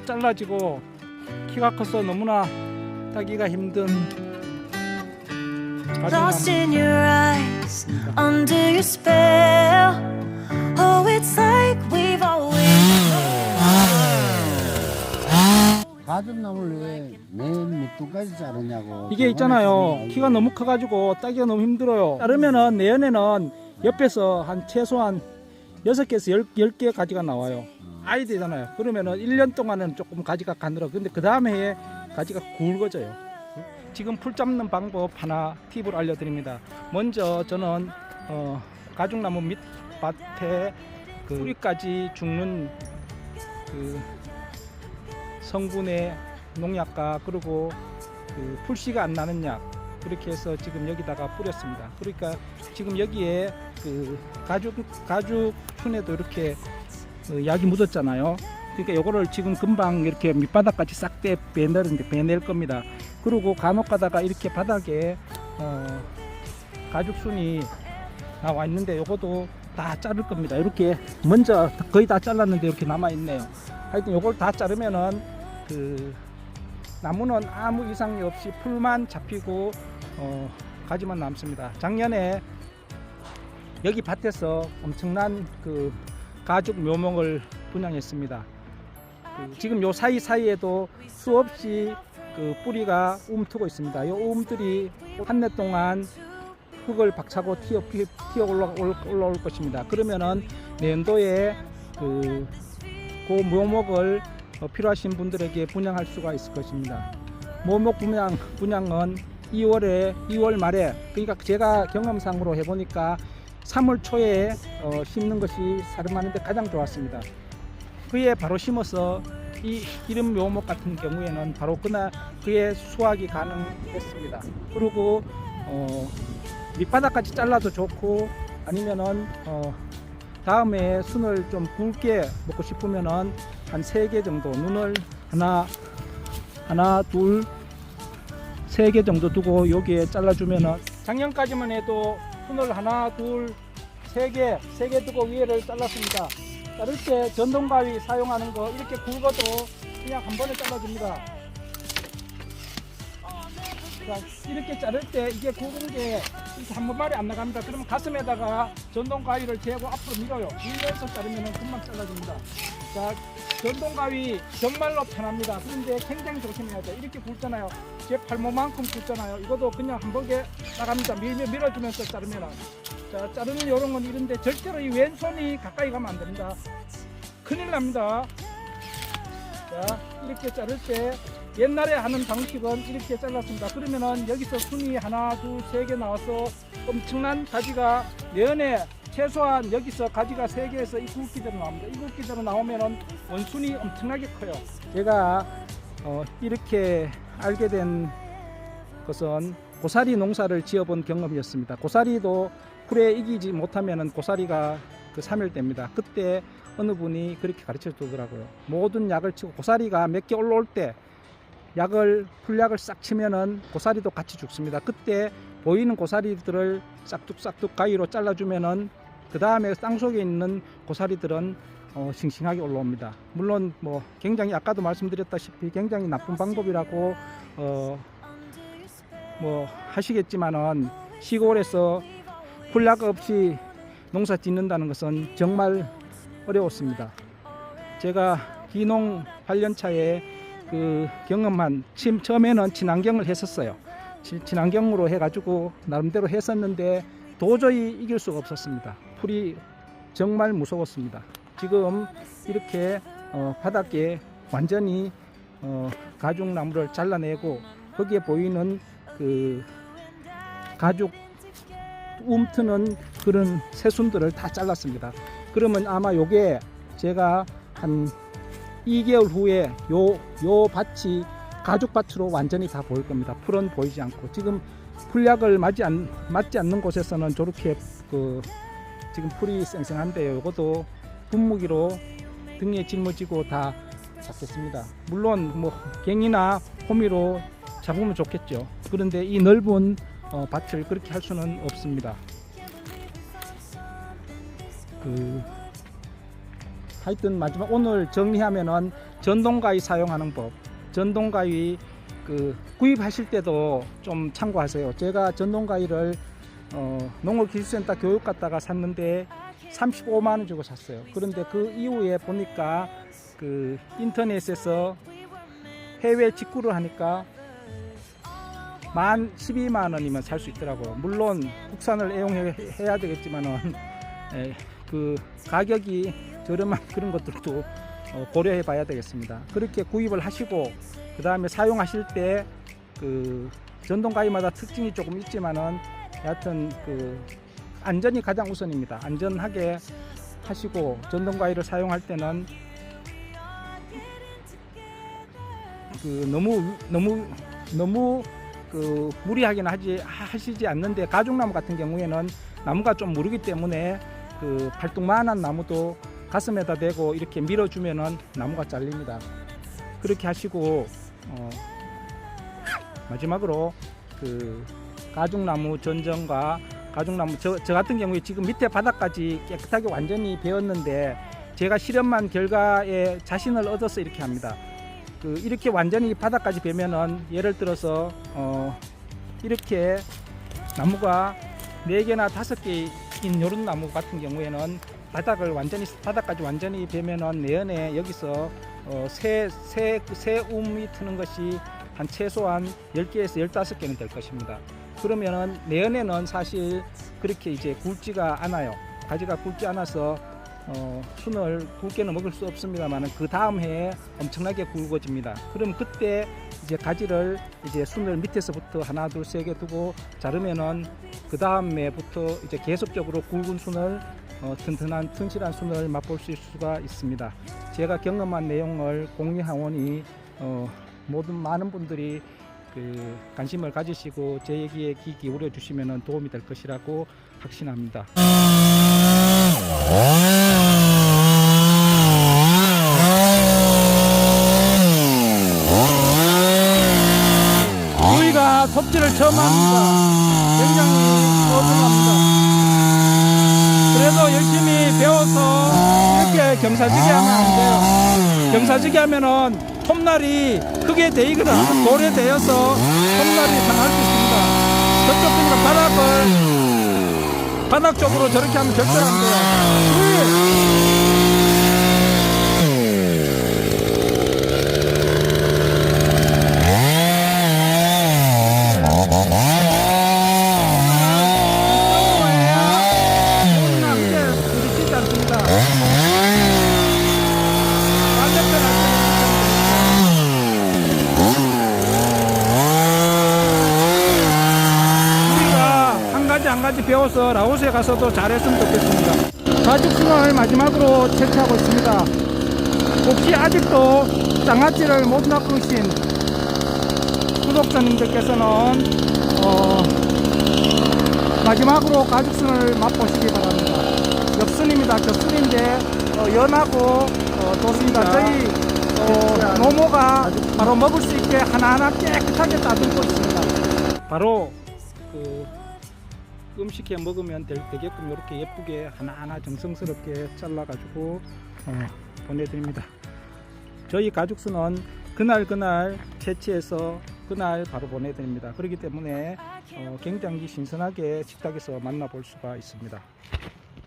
떨어지고 잘라지고 키가 커서 너무나 따기가 힘든 Lost in your eyes, under your spell. Oh, it's like we've always 가죽나무를 왜맨 밑둥까지 자르냐고. 이게 있잖아요. 키가 너무 커가지고 따기가 너무 힘들어요. 자르면은 내년에는 옆에서 한 최소한 6개에서 10, 개 가지가 나와요. 아이 되잖아요. 그러면은 1년 동안은 조금 가지가 가늘어. 근데 그 다음에 해에 가지가 굵어져요. 지금 풀 잡는 방법 하나 팁을 알려드립니다. 먼저 저는 어, 가죽나무 밑밭에 그 뿌리까지 죽는 그 성분의 농약과 그리고 그 풀씨가 안 나는 약 그렇게 해서 지금 여기다가 뿌렸습니다. 그러니까 지금 여기에 그 가죽 가죽 춘에도 이렇게 어, 약이 묻었잖아요. 그러니까 요거를 지금 금방 이렇게 밑바닥까지 싹대 빼내는데 빼낼 겁니다. 그리고 간혹 가다가 이렇게 바닥에 어, 가죽 순이 나와 있는데 요것도 다 자를 겁니다. 이렇게 먼저 거의 다 잘랐는데 이렇게 남아 있네요. 하여튼 요걸 다 자르면은 그 나무는 아무 이상이 없이 풀만 잡히고 어, 가지만 남습니다. 작년에 여기 밭에서 엄청난 그 가죽 묘목을 분양했습니다. 그 지금 요 사이 사이에도 수없이 그 뿌리가 움트고 있습니다. 요 움들이 한 해 동안 흙을 박차고 튀어, 튀어 올라, 올라올 것입니다. 그러면은 내년도에 그, 그 묘목을 어, 필요하신 분들에게 분양할 수가 있을 것입니다. 묘목 분양, 분양은 2월에 2월 말에 그러니까 제가 경험상으로 해보니까 3월 초에 어, 심는 것이 사름하는데 가장 좋았습니다. 그에 바로 심어서 이 이름 묘목 같은 경우에는 바로 그날 그의 수확이 가능했습니다. 그리고 어, 밑바닥까지 잘라도 좋고 아니면은 어, 다음에 순을 좀 굵게 먹고 싶으면은 한 세 개 정도 눈을 하나 하나 둘 세 개 정도 두고 여기에 잘라주면은 작년까지만 해도 순을 하나 둘 세 개 세 개 두고 위에를 잘랐습니다. 자를 때 전동가위 사용하는 거 이렇게 굵어도 그냥 한 번에 잘라줍니다. 자, 이렇게 자를 때 이게 굵은 게 이렇게 한 번만에 안 나갑니다. 그러면 가슴에다가 전동 가위를 대고 앞으로 밀어요. 밀면서 자르면 금방 잘라집니다. 자, 전동 가위 정말로 편합니다. 그런데 굉장히 조심해야 돼. 이렇게 굵잖아요. 제 팔모만큼 굵잖아요. 이것도 그냥 한 번에 나갑니다. 밀며 밀어주면서 자르면. 자, 자르는 요런 건 이런데 절대로 이 왼손이 가까이 가면 안 됩니다. 큰일 납니다. 자, 이렇게 자를 때 옛날에 하는 방식은 이렇게 잘랐습니다. 그러면은 여기서 순이 하나, 둘, 세 개 나와서 엄청난 가지가 내년에 최소한 여기서 가지가 세 개에서 이 굵기대로 나옵니다. 이 굵기대로 나오면은 원순이 엄청나게 커요. 제가 어, 이렇게 알게 된 것은 고사리 농사를 지어본 경험이었습니다. 고사리도 풀에 이기지 못하면은 고사리가 그 3일 됩니다. 그때 어느 분이 그렇게 가르쳐 주더라고요. 모든 약을 치고 고사리가 몇 개 올라올 때 약을 풀약을 싹 치면은 고사리도 같이 죽습니다. 그때 보이는 고사리들을 싹둑싹둑 가위로 잘라주면은 그 다음에 땅 속에 있는 고사리들은 어, 싱싱하게 올라옵니다. 물론 뭐 굉장히 아까도 말씀드렸다시피 굉장히 나쁜 방법이라고 어, 뭐 하시겠지만은 시골에서 풀약 없이 농사 짓는다는 것은 정말 어려웠습니다. 제가 기농 8년 차에 그 경험한 침 처음에는 친환경을 했었어요. 치- 친환경으로 해가지고 나름대로 했었는데 도저히 이길 수가 없었습니다. 풀이 정말 무서웠습니다. 지금 이렇게 어, 바닥에 완전히 어, 가죽 나무를 잘라내고 거기에 보이는 그 가죽 움트는 그런 새순들을 다 잘랐습니다. 그러면 아마 요게 제가 한 2개월 후에 요, 요 밭이 가죽밭으로 완전히 다 보일 겁니다. 풀은 보이지 않고. 지금 풀약을 맞지, 않, 맞지 않는 곳에서는 저렇게 그 지금 풀이 쌩쌩한데요. 이것도 분무기로 등에 짊어지고 다 잡겠습니다. 물론 뭐 갱이나 호미로 잡으면 좋겠죠. 그런데 이 넓은 어, 밭을 그렇게 할 수는 없습니다. 그 하여튼 마지막 오늘 정리하면은 전동가위 사용하는 법, 전동가위 그 구입하실 때도 좀 참고하세요. 제가 전동가위를 어, 농업기술센터 교육 갔다가 샀는데 35만 원 주고 샀어요. 그런데 그 이후에 보니까 그 인터넷에서 해외 직구를 하니까 만 12만 원이면 살 수 있더라고요. 물론 국산을 애용해야 되겠지만은 에, 그 가격이 저렴한 그런 것들도 어, 고려해 봐야 되겠습니다. 그렇게 구입을 하시고 그 다음에 사용하실 때 그 전동 가위마다 특징이 조금 있지만은 여하튼 그 안전이 가장 우선입니다. 안전하게 하시고 전동 가위를 사용할 때는 그 너무 너무 너무 그 무리하게는 하지 하시지 않는데 가죽나무 같은 경우에는 나무가 좀 무르기 때문에 그 발톱만한 나무도 가슴에다 대고 이렇게 밀어주면은 나무가 잘립니다. 그렇게 하시고 어, 마지막으로 그 가죽나무 전정과 가죽나무 저, 저 같은 경우에 지금 밑에 바닥까지 깨끗하게 완전히 베었는데 제가 실험한 결과에 자신을 얻어서 이렇게 합니다. 그 이렇게 완전히 바닥까지 베면은 예를 들어서 어 이렇게 나무가 네 개나 다섯 개인 요런 나무 같은 경우에는 바닥을 완전히 바닥까지 완전히 베면은 내연에 여기서 어 새 새 새 움이 트는 것이 한 최소한 10개에서 15개는 될 것입니다. 그러면은 내연에는 사실 그렇게 이제 굵지가 않아요. 가지가 굵지 않아서 어, 순을 굵게는 먹을 수 없습니다만은 그 다음 해에 엄청나게 굵어집니다. 그럼 그때 이제 가지를 이제 순을 밑에서부터 하나 둘 세 개 두고 자르면은 그 다음 해부터 이제 계속적으로 굵은 순을 어, 튼튼한 튼실한 순을 맛볼 수 있을 수가 있습니다. 제가 경험한 내용을 공유하오니 어, 모든 많은 분들이 그 관심을 가지시고 제 얘기에 귀 기울여 주시면 도움이 될 것이라고 확신합니다. 우리가 톱질을 처음 합니다. 굉장히 어려합니다. 그래도 열심히 배워서 이렇게 경사지게 하면 안 돼요. 경사지게 하면은 톱날이 크게 데이거나 돌에 대어서 톱날이 상할 수 있습니다. 그러니까 바닥을 바닥 쪽으로 저렇게 하면 안 돼요. 우리 우리가 한 가지 배워서 라오스에 가서도 잘했으면 좋겠습니다. 가죽순을 마지막으로 채취하고 있습니다. 혹시 아직도 장아찌를 못 낚으신 구독자님들께서는 어, 마지막으로 가죽순을 맛보시기 바랍니다. 엽순입니다. 겹순인데 어, 연하고 어, 좋습니다. 저희 어, 노모가 바로 먹을 수 있게 하나하나 깨끗하게 따들고 있습니다. 바로 그 음식해 먹으면 될, 되게끔 이렇게 예쁘게 하나하나 정성스럽게 잘라가지고 어, 보내드립니다. 저희 가죽수는 그날 그날 채취해서 그날 바로 보내드립니다. 그렇기 때문에 어, 굉장히 신선하게 식탁에서 만나볼 수가 있습니다.